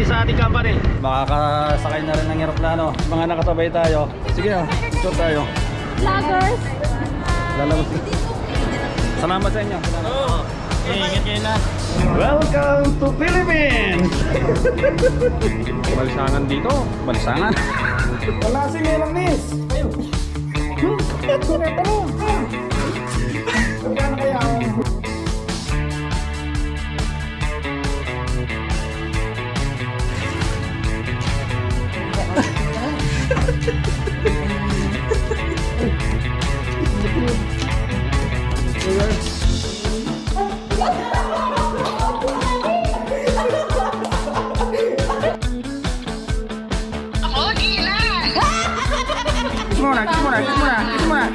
natin sa ating company. Makakasakay na rin ng aeroplano. Mga nakasabay tayo. Sige na, picture tayo. Vloggers. Lalabas. Salamat sa inyo. Oo. Ingat kayo na. Welcome to Philippines! Balisangan dito. Balisangan. Wala si Melang Nis. Kiss muna, kiss muna,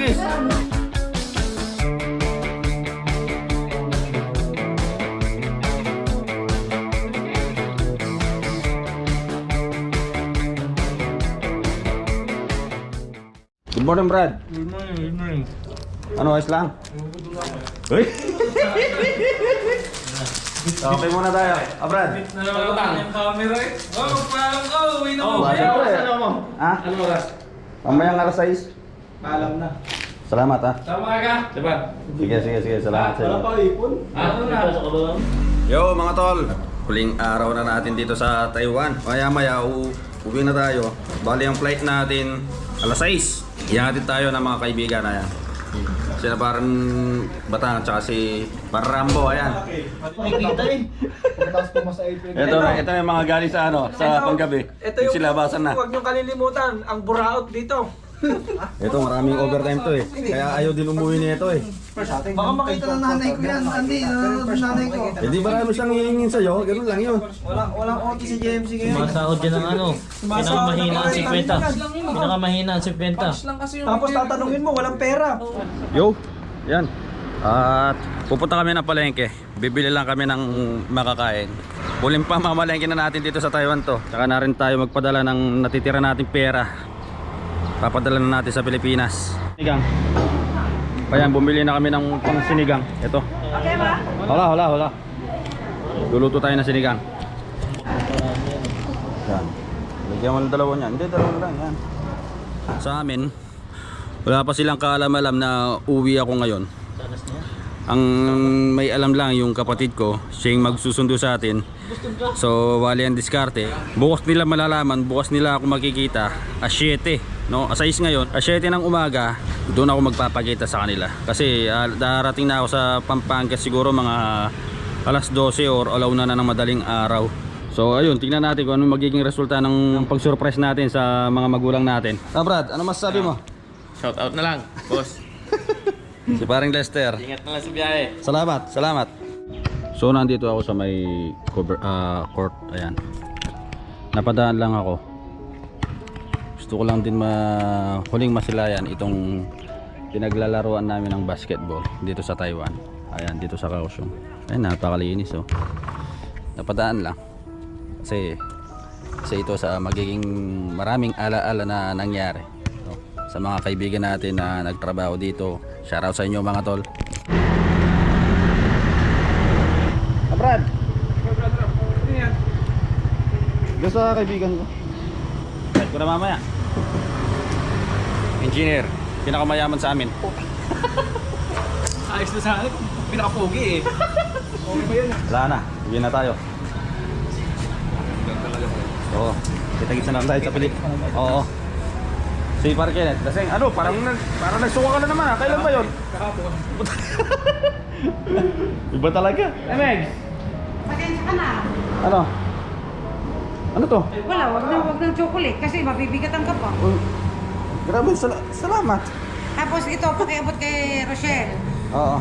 kiss. Good morning, Brad. Good morning, good morning. Ano, ayos lang? Uy! Okay muna tayo. Ah, Brad. Nalawag yung camera eh. Oh, ko, uwi na mo. siyempre. mo? Ha? Ano oras? Mamayang alas 6. Paalam na. Salamat ha. Tama ka ka? Diba? Sige, sige, sige. Salamat sa inyo. ipon? Ano na? Yo mga tol, huling araw na natin dito sa Taiwan. Maya maya, uwi na tayo. Bali ang flight natin alas 6. Ihatid tayo ng mga kaibigan na yan. Sila parang Batang at saka si Parambo, ayan. Nakikita eh. Pagkatapos po sa April. Ito na, ito na yung mga galing sa ano, sa panggabi. Ito yung Silabasan na. Huwag niyong kalilimutan, ang buraot dito. Ito maraming overtime to eh. Kaya ayaw din umuwi nito eh. Baka makita ng nanay ko yan, Andy, nanonood ng nanay ko. Hindi marami siyang hihingin sa'yo, ganun lang yun. Walang, walang OT si JMC ngayon. Masahod din ng ano, pinakamahina ang 50. Pinakamahina ang 50. Tapos tatanungin mo, walang pera. Yo, yan. At pupunta kami ng palengke. Bibili lang kami ng makakain. Huling pa mamalengke na natin dito sa Taiwan to. Tsaka na rin tayo magpadala ng natitira nating pera. Papadala na natin sa Pilipinas. Sinigang. Kaya bumili na kami ng pang sinigang. Ito. Okay ba? Hala, hala, hala. Luluto tayo ng sinigang. Yan. Lagyan mo ng dalawa niyan. Hindi, dalawa lang. Yan. Sa amin, wala pa silang kaalam-alam na uwi ako ngayon. Ang may alam lang yung kapatid ko, siya yung magsusundo sa atin. So, wali ang diskarte. Bukas nila malalaman, bukas nila ako makikita. A 7, no? A 6 ngayon. A 7 ng umaga, doon ako magpapakita sa kanila. Kasi ah, darating na ako sa Pampanga siguro mga alas 12 or alauna na ng madaling araw. So ayun, tingnan natin kung ano magiging resulta ng pag-surprise natin sa mga magulang natin. Ah Brad, ano masasabi mo? Shout out na lang, boss. Si paring Lester. Ingat na lang sa biyahe. Salamat, salamat. So nandito ako sa may cover, ah, court, ayan. Napadaan lang ako. Gusto ko lang din ma huling masilayan itong pinaglalaruan namin ng basketball dito sa Taiwan. Ayan, dito sa Kaohsiung. Ayan, napakalinis oh. Napadaan lang. Kasi kasi ito sa magiging maraming alaala na nangyari no? sa mga kaibigan natin na nagtrabaho dito. Shoutout sa inyo mga tol. Brad. Gusto sa kaibigan ko. Ko na mamaya. Engineer. Pinakamayaman sa amin. Ayos na sa akin. Pinaka-pogi eh. Okay ba yun? Wala na. Uwi na tayo. Oo. Kita-kita na lang tayo sa Pilip. Oo. Si Par Kenneth. Kasi ano, parang, nag, parang nagsuka ka na naman ha. Kailan ba yun? Kahapon. Iba talaga. Eh, Megs. Pasensya ka na. Ano? Ano to? Wala, wag na wag ng chocolate kasi mabibigatan ka pa. Uy, grabe, sal- salamat. Tapos ito, pakiabot kay Rochelle. Oo.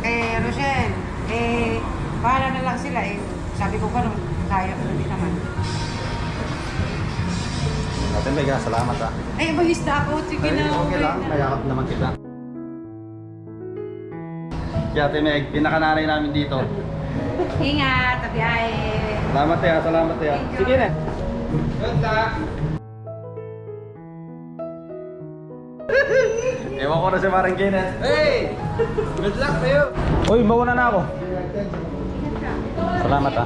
Kay Rochelle, eh, bahala na lang sila eh. Sabi ko pa nung kaya ko din naman. Meg, ah, salamat ha. Eh, bahista ako. Sige na. okay lang, mayakap naman kita. Ate Meg, pinakananay namin dito. Ingat, tabiyahe. Salamat ya, salamat ya. You. Sige na. Good luck. Ewan ko na si Marang Kenneth. Hey! Good luck kayo! Uy, mauna na ako. Salamat ha.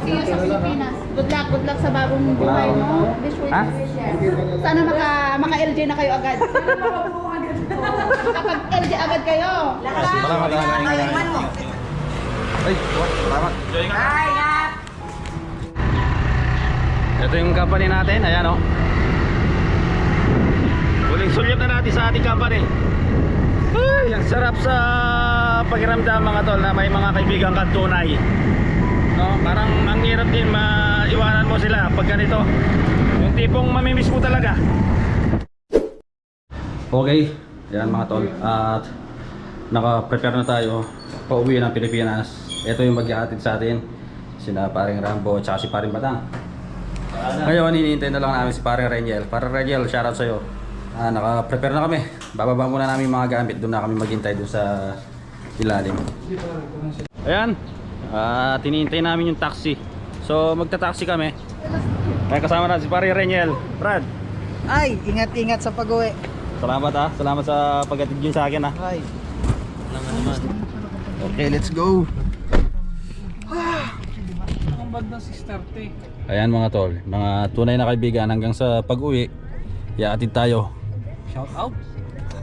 Sino sa Pilipinas? Good luck, good luck sa bagong buhay mo. Wish Ha? wish. Sana maka maka LJ na kayo agad. Kapag LJ agad kayo. Salamat, salamat. Ay, salamat. Ay, ingat! Ito yung company natin, ayan o. Huling sulyot na natin sa ating company. Ay, ang sarap sa pakiramdam mga tol na may mga kaibigan kang tunay. No, parang ang hirap din maiwanan mo sila pag ganito. Yung tipong mamimiss mo talaga. Okay, yan mga tol. At naka-prepare na tayo pauwi ng Pilipinas. Ito yung maghahatid sa atin. Sina paring Rambo at si paring Batang. Ngayon, hinihintay na lang namin si Pare Reniel. Pare Reniel, shoutout sa'yo. Ah, naka-prepare na kami. Bababa muna namin mga gamit. Doon na kami maghintay doon sa ilalim. Ayan. Ah, tinihintay namin yung taxi. So, magta-taxi kami. May kasama na si Pare Reniel. Brad, Ay, ingat-ingat sa pag-uwi. salamat ha. Salamat sa paghatid yun sa akin ha. Ay. Okay, let's go. Ang banda 630. Ayan mga tol, mga tunay na kaibigan hanggang sa pag-uwi. Iatid tayo. Shout out.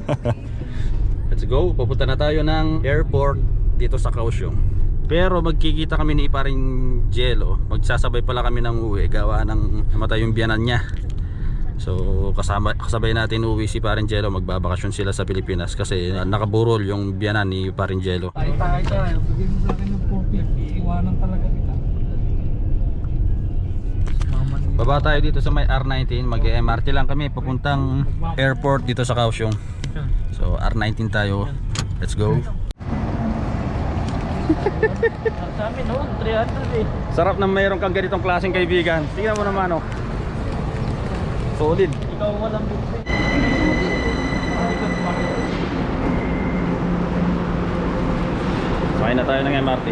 Let's go. Pupunta na tayo ng airport dito sa Kaohsiung. Pero magkikita kami ni paring Jello. Magsasabay pala kami ng uwi gawa ng namatay yung biyanan niya. So kasama, kasabay natin uwi si paring Jello. Magbabakasyon sila sa Pilipinas kasi nakaburol yung biyanan ni paring Jello. Tayo tayo Baba tayo dito sa may R19. Mag-MRT lang kami papuntang airport dito sa Kaohsiung. So R19 tayo. Let's go. Sa amin noon, 300 eh. Sarap na mayroon kang ganitong klaseng kaibigan. Tingnan mo naman oh. Solid. Ikaw walang bitbit. Sakay na tayo ng MRT.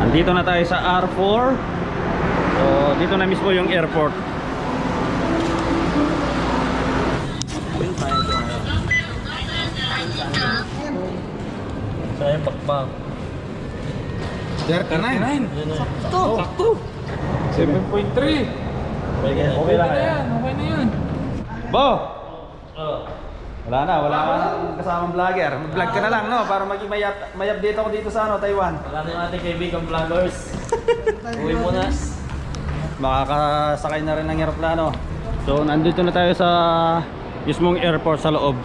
Andito na tayo sa R4. So, dito na mismo yung airport. Sa yung bakbak. 39. Sakto. Sakto. 7.3. Okay, okay lang na yan. yan. Okay na yan. Bo! Oh. Wala na, wala ka nang kasamang vlogger. Mag-vlog ka na lang, no? Para maging may, up- may update ako dito sa ano, Taiwan. Wala na yung ating kaibigang vloggers. Uwi mo na. Makakasakay na rin ng aeroplano. So, nandito na tayo sa mismong airport sa loob.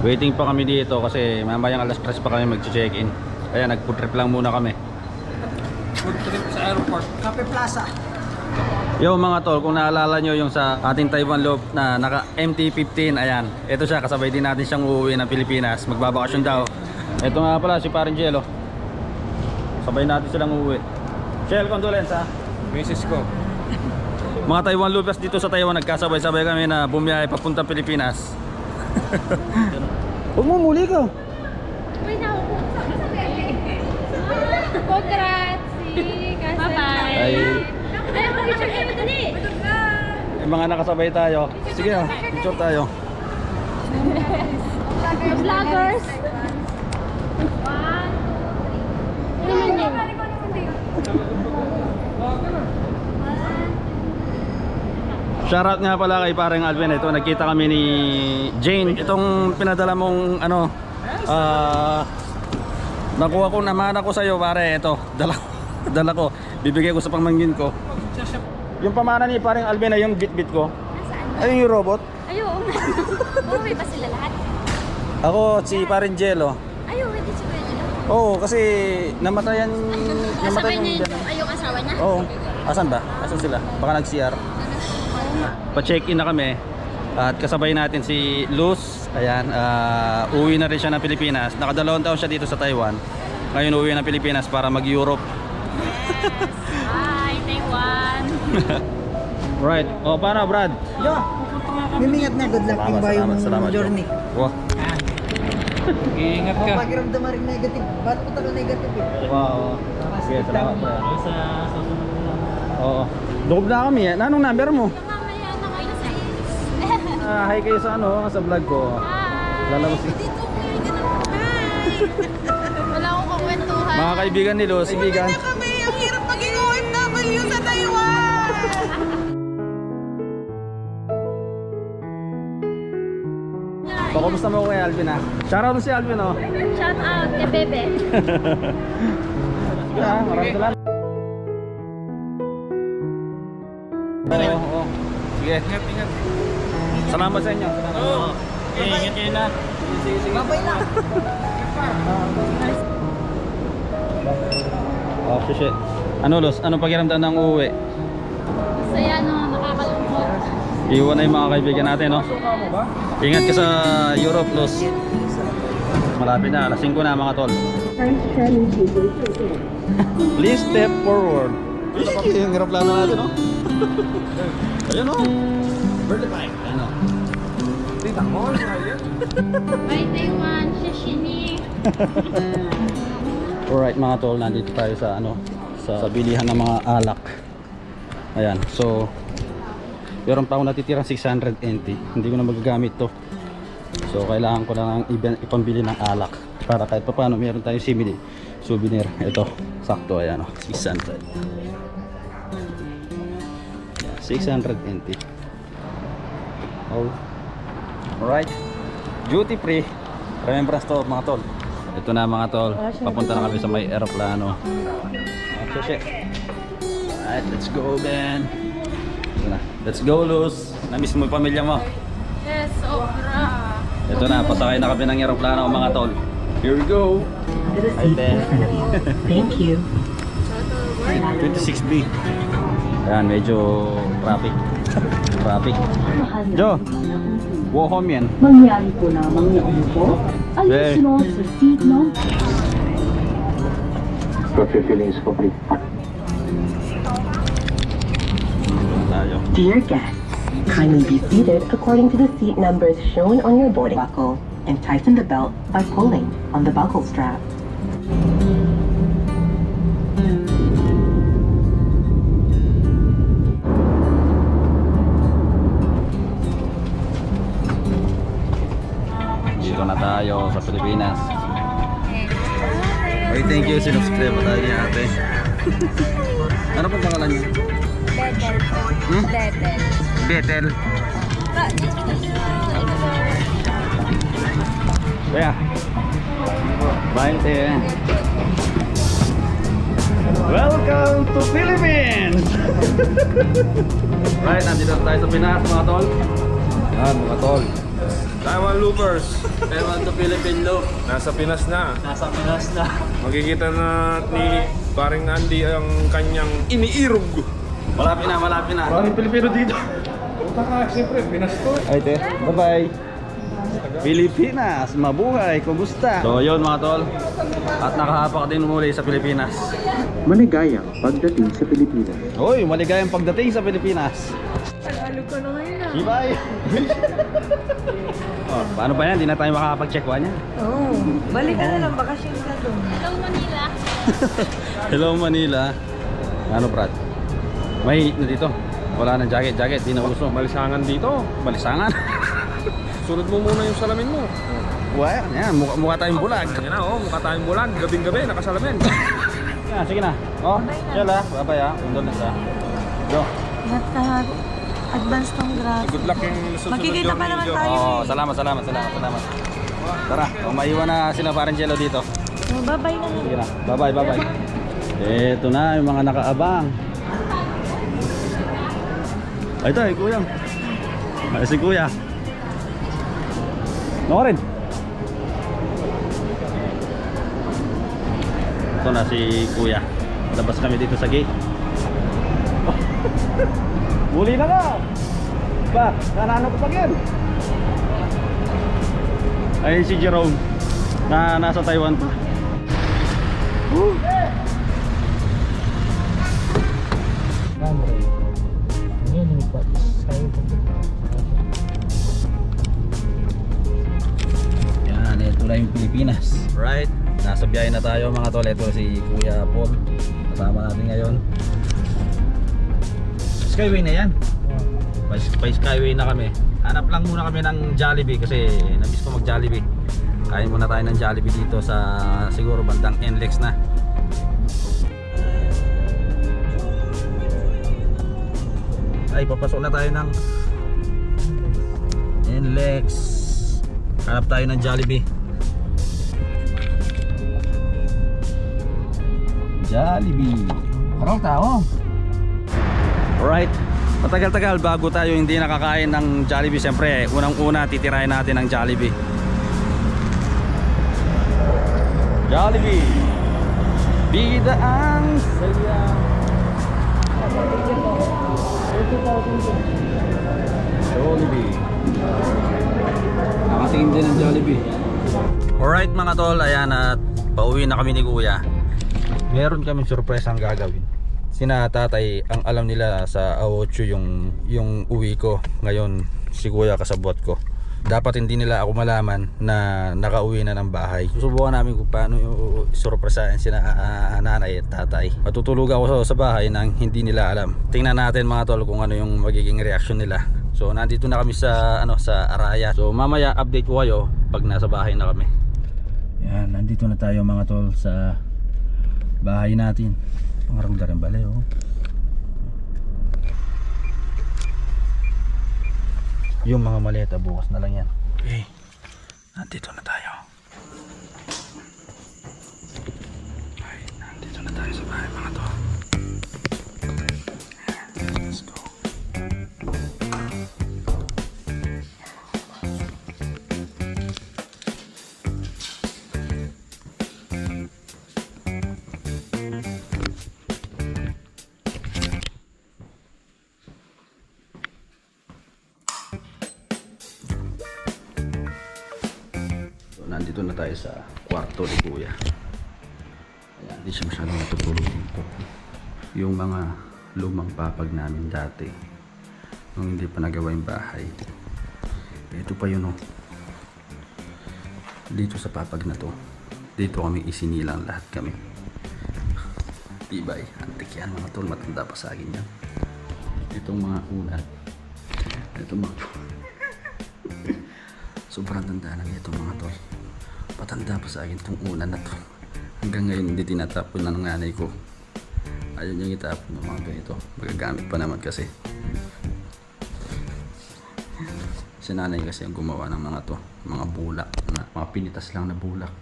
Waiting pa kami dito kasi mamayang alas 3 pa kami mag-check-in. Kaya nag-food trip lang muna kami. Food trip sa airport. Cafe Plaza. Yo mga tol, kung naalala nyo yung sa ating Taiwan Loop na naka MT-15, ayan. Ito siya, kasabay din natin siyang uuwi ng Pilipinas. Magbabakasyon daw. Ito nga pala si Parin Jello. Sabay natin silang uuwi. Shell, condolence ha. Mrs. ko. Mga Taiwan Loopers dito sa Taiwan, nagkasabay-sabay kami na bumiyahe papunta Pilipinas. Huwag mo muli ka. Uy, naupo. Congrats! Bye-bye! Ay, Ay, picture kayo, dali! Yung mga nakasabay tayo. Sige na, picture tayo. Vloggers! Shoutout nga pala kay parang Alvin ito. Nagkita kami ni Jane. Itong pinadala mong ano ah nakuha ko naman ako sa iyo pare ito. Dala dala ko. Bibigay ko sa pamangkin ko. Yung pamana ni parang Alvin na yung bit-bit ko. Ayun yung robot. Ayaw, Umuwi ba sila lahat? Ako si parang Jello. Ayaw, hindi si Jelo. Oo, kasi namatayan Kasabay namatay niya yung yung, asawa niya? Oo. Asan ba? Asan sila? Baka nag-CR. Pa-check-in na kami. At kasabay natin si Luz. Ayan, ah, uwi na rin siya ng Pilipinas. Nakadalawang taon siya dito sa Taiwan. Ngayon uwi ng Pilipinas para mag-Europe. Right. O, paano Brad? Yo, mimingat na. Good luck Salamat, in ba yung salamat, salamat. journey. Wow. Iingat O, ka. pakiramdam mo rin negative. Ba't po tayo negative eh? Wow. Sige, salamat. Brad. Sa susunod na lang. Oo. Dukob na kami eh. Anong number mo? Mamaya na kayo sa Ah, hi kayo sa ano, sa vlog ko. Hi! Lalabas si... Dito kayo ganun. Hi! Wala akong kakwento. kaibigan ni Luz. Kaibigan. kami. Ang hirap maging OFW sa Taiwan. So, kumusta mo kay Alvin ha? Shoutout mo si Alvin oh. Shout out kay Bebe. Yeah, maraming salamat. Oo, oo. Sige. Ingat, ingat. Salamat sa inyo. Oo. Eh, ingat kayo na. Sige, sige. Babay na. oh, shit. Ano, Los? Anong pakiramdam ng uuwi? Saya no, nakakalungkot. Iwan na yung mga kaibigan natin, no? Ingat ka sa Europe, Los. Malapit na, alas 5 na mga tol. Please step forward. Yung aeroplano natin, no? Ayun, no? Birthday bike. Ayun, no? Bye Taiwan, shishini. Alright mga tol, nandito tayo sa ano sa, sa bilihan ng mga alak. Ayan, so meron pa ako natitirang 600 NT. Hindi ko na magagamit to. So kailangan ko lang ipambili ng alak para kahit paano meron tayong simili souvenir. Ito, sakto ayan oh, 600. 600 NT. Oh. Alright. Duty free. Remembrance to mga tol. Ito na mga tol. Papunta na kami sa may aeroplano. Okay, shit. Alright, let's go, Ben. Let's go, Luz. Namiss mo yung pamilya mo. Yes, sobra. Ito na, pasakay na kami ng aeroplano mga tol. Here we go. Hi, Ben. Thank you. 26B. Ayan, medyo traffic. traffic. Jo, go home yan. Mangyari po lamang na umupo ay susunod sa seat number Tayo. Dear guests, kindly be seated according to the seat numbers shown on your boarding buckle and tighten the belt by pulling on the buckle strap. Dito na tayo sa Pilipinas. Ay, thank you. Sinubscribe pa tayo ni ate. ano pong pangalan niyo? Betel. Hmm? Betel. Betel. Kaya. Bye, te. Welcome to Philippines! right, nandito na tayo sa Pinas, mga tol. Yan, mga tol. Taiwan Loopers. Ewan to Philippine loop. Nasa Pinas na. Nasa Pinas na. Makikita na ni paring Andy ang kanyang iniirog. Malapit na, malapit na. Paring Pilipino dito. Punta ka, siyempre, Pinas to. Ay, te. Bye-bye. Pilipinas, mabuhay, kumusta? So, yun mga tol. At nakahapak din muli sa Pilipinas. Maligayang pagdating sa Pilipinas. Hoy, maligayang pagdating sa Pilipinas. Tagalog ko naman na. Ibay! oh, paano ba yan? Hindi na tayo makakapag-check one yan. Oo. Balik ka na lang, bakasyon ka doon. Hello Manila. Hello Manila. Ano, Brad? May na dito. Wala nang jacket, jacket. Di na uso. Malisangan dito. Balisangan. Sunod mo muna yung salamin mo. Wala yan. Mukha, mukha tayong bulag. Yan na, oh. Mukha tayong bulag. Gabing-gabi, nakasalamin. Ah, sige na. Oh, chill ah. Bye-bye ah. Undol na sa. Go. Ka ha. Advance tong grabe. Good luck yung susunod Magkikita pa naman tayo. Oh, salamat, salamat, salamat, salamat. Tara, oh, maiwan na sila parang jello dito. Oh, bye-bye na. Sige na. Bye-bye, bye-bye. Ito na yung mga nakaabang. Ito, eh, kuya. Ay, si kuya. Ako rin. Ito na si kuya. Labas kami dito sa gate. Muli na ka! Ba, nanano ko pa yan. Ayun si Jerome na nasa Taiwan pa. Woo! Alright, nasa biyahe na tayo mga tol. Ito si Kuya Paul. Kasama natin ngayon. Skyway na yan. By, by Skyway na kami. Hanap lang muna kami ng Jollibee kasi nabis ko mag Jollibee. Kain muna tayo ng Jollibee dito sa siguro bandang NLEX na. Ay, papasok na tayo ng NLEX. Hanap tayo ng Jollibee. Jollibee. Parang tao. Alright. Matagal-tagal bago tayo hindi nakakain ng Jollibee. Siyempre unang una titirahin natin ng Jollibee. Jollibee. Bida ang saya. Jollibee. Nakatingin din ng Jollibee. Alright mga tol, ayan at pauwi na kami ni Kuya Meron kami surprise ang gagawin Sina tatay, ang alam nila sa A8 yung, yung uwi ko Ngayon si Kuya kasabot ko dapat hindi nila ako malaman na nakauwi na ng bahay. Susubukan namin kung paano surpresahin sina ah, nanay at tatay. Matutulog ako sa, sa bahay nang hindi nila alam. Tingnan natin mga tol kung ano yung magiging reaction nila. So nandito na kami sa ano sa Araya. So mamaya update ko kayo pag nasa bahay na kami. Yan, nandito na tayo mga tol sa bahay natin. Pangarulda rin bale oh. Yung mga maleta bukas na lang yan. Okay. Nandito na tayo. Ay, nandito na tayo sa bahay mga tayo sa kwarto ni Kuya. Ayan, hindi siya masyadong natutulog dito. Yung mga lumang papag namin dati. Nung hindi pa nagawa yung bahay. Ito pa yun oh. Dito sa papag na to. Dito kami isinilang lahat kami. Tibay. Antik yan mga tol. Matanda pa sa akin yan. Itong mga ulat. Itong mga Sobrang tanda na nito mga tol. Patanda pa sa akin itong una na to. Hanggang ngayon hindi tinatapon na ng nanay ko. Ayun yung itapon ng mga ganito. Magagamit pa naman kasi. Si nanay kasi ang gumawa ng mga to. Mga bulak. Na, mga pinitas lang na bulak.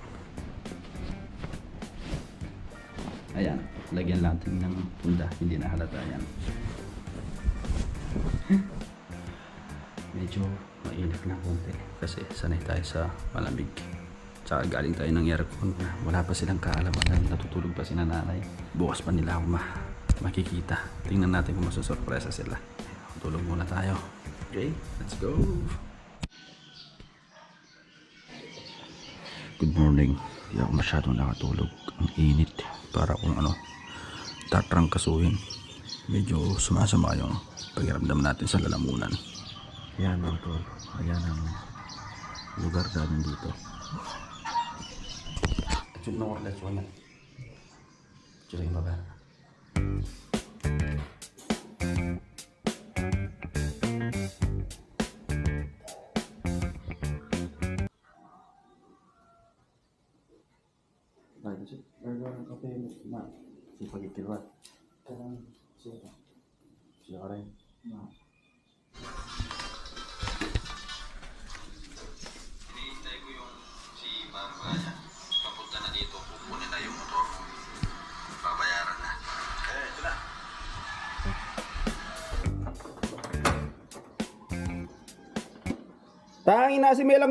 Ayan. Lagyan natin ng punda. Hindi na halata yan. medyo mainit na konti kasi sanay tayo sa malamig tsaka galing tayo ng aircon. Wala pa silang kaalaman na natutulog pa si nanay. Bukas pa nila ako ma makikita. Tingnan natin kung masusurpresa sila. Tulog muna tayo. Okay let's go. Good morning. Hindi ako masyadong nakatulog. Ang init para kung ano. Tatrangkasuhin. Medyo sumasama yung pakiramdam natin sa lalamunan. Yan mga tol. Ayan ang lugar namin dito. จุดนอดและจุดนั้นจุดเรียนบ้าง Tangin na si Melang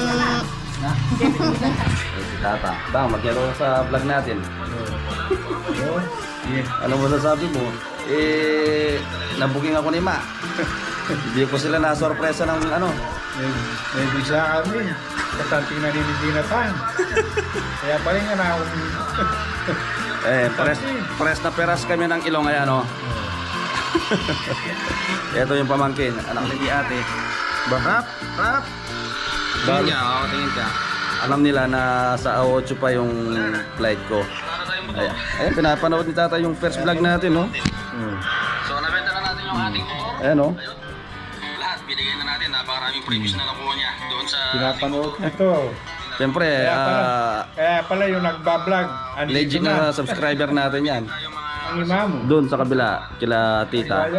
si Tata. Bang, magyaro ka sa vlog natin. ano mo sasabi mo? Eh, nabuking ako ni Ma. Hindi ko sila na-sorpresa ng ano. May, bisa kami. Katanting naninidinatan. Kaya pa rin nga na akong... Eh, pares, pares na peras kami ng ilong ay ano. Ito yung pamangkin, anak ni ate. Rap, rap. Tingin ka, oh, tingin ka. Alam nila na sa A8 pa yung flight ko. Ayan, ayan pinapanood ni tata yung first vlog natin, no? So, nabenta na natin yung ating motor. Ayan, no? Lahat, binigay na natin. Napakaraming previous na nakuha niya doon sa... Pinapanood ito. Siyempre, Kaya pala, ah, kaya pala yung nagbablog. legit na subscriber natin yan. Ang imam. Doon sa kabila, kila tita.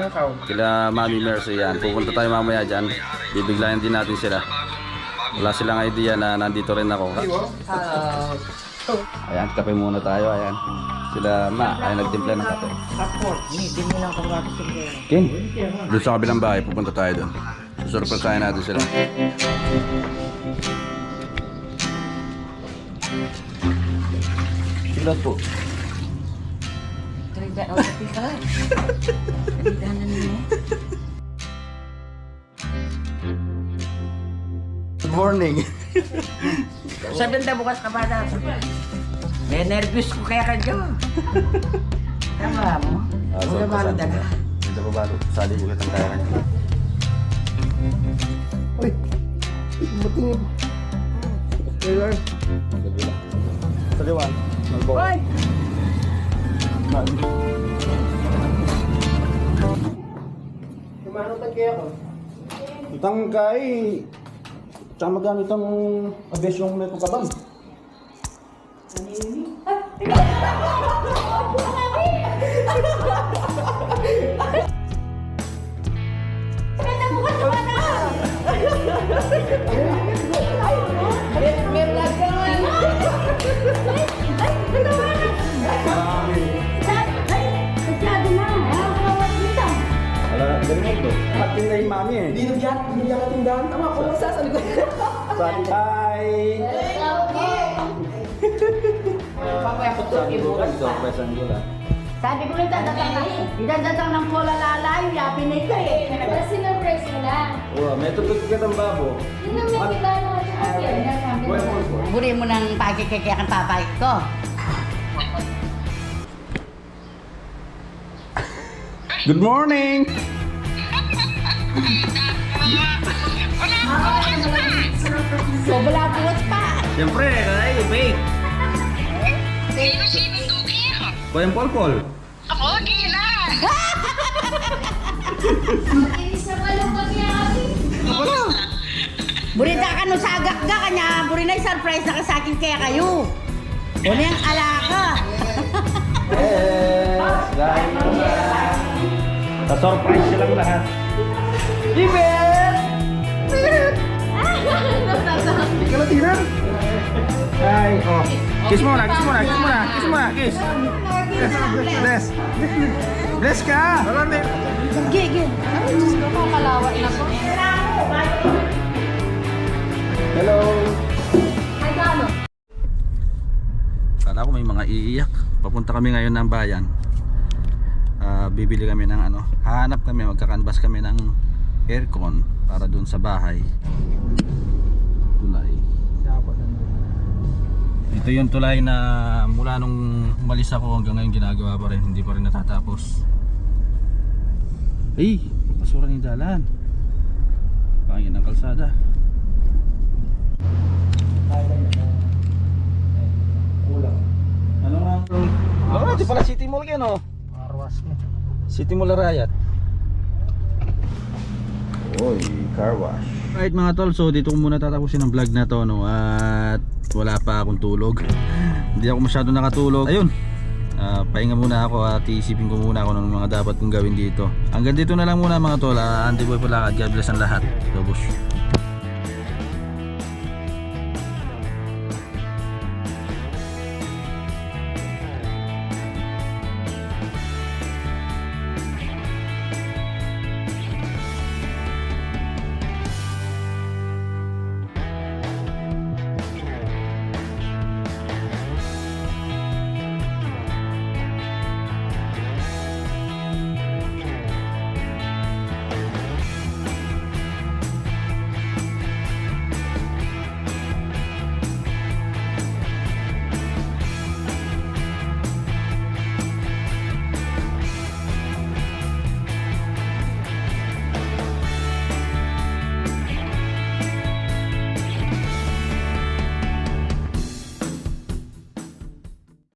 Kila Mami Mercy yan. Pupunta tayo mamaya dyan. Bibiglayan din natin sila. Wala silang idea na nandito rin ako. Ayan, kape muna tayo. Ayan. Sila Ma, ay nagtimpla ng kape. King, doon sa kabilang bahay, pupunta tayo doon. Susurpresahin natin sila. Sila po. Good morning. Sabi na bukas ka pa na. May nervous ko kaya ka dyan. Tama mo? Ah, Huwag ka sorpresahin. daga. Dito pa balo. Sali ko kitang kaya kanya. Taliwan. Malbo. Hoy! Itang kay Tsaka magamit ang abes yung may pagkabang. Mami eh. Hindi nabiyat, hindi nabiyat ang tindahan. Tama, kung masasabi ko. Sabi, hi! Sabi ko, surpresan ko lang. Sabi ko rin, dadatang na. Dadatang ng pola lalayo, yapi na ito eh. Para sinurprise mo lang. Wow, may tutut ka ng babo. Yun ang may kita well, well. Buri mo ng pagkikikaya kang papay ko. Good morning! So, wala buwas pa. Siyempre, ay, bake. Kuya Paul Paul. Inis na malungkot niya kami. Buri ta ka no sagak ka kanya. Buri na surprise na ka sa akin kaya kayo. Ano yung alaka? Yes! Dahil na. Sa-surprise silang lahat. Hindi ka latinan. Hi. Oh. Kiss muna, kiss muna, kiss muna, kiss muna, kiss. Bless. Bless ka. Wala na. Gigi. Ay, Diyos ko, kakalawat na. Hello. Ay, gano? Kala ko may mga iiyak. Papunta kami ngayon ng bayan. Ah, bibili kami ng ano. Hahanap kami, magkakanbas kami ng aircon para dun sa bahay. Tulay. Ito yung tulay na mula nung umalis ako hanggang ngayon ginagawa pa rin. Hindi pa rin natatapos. Eh, basura ng dalan. Pangin ng kalsada. Ano nga? Oh, di pala City Mall yan oh. Marwas mo. City Mall Arayat. Oy, car wash. Right mga tol, so dito ko muna tatapusin ang vlog na to no at wala pa akong tulog. Hindi ako masyado nakatulog. Ayun. Ah, pahinga muna ako at iisipin ko muna ako ng mga dapat kong gawin dito. Hanggang dito na lang muna mga tol. Uh, Andy Boy Palakad. God bless ang lahat. Dobos.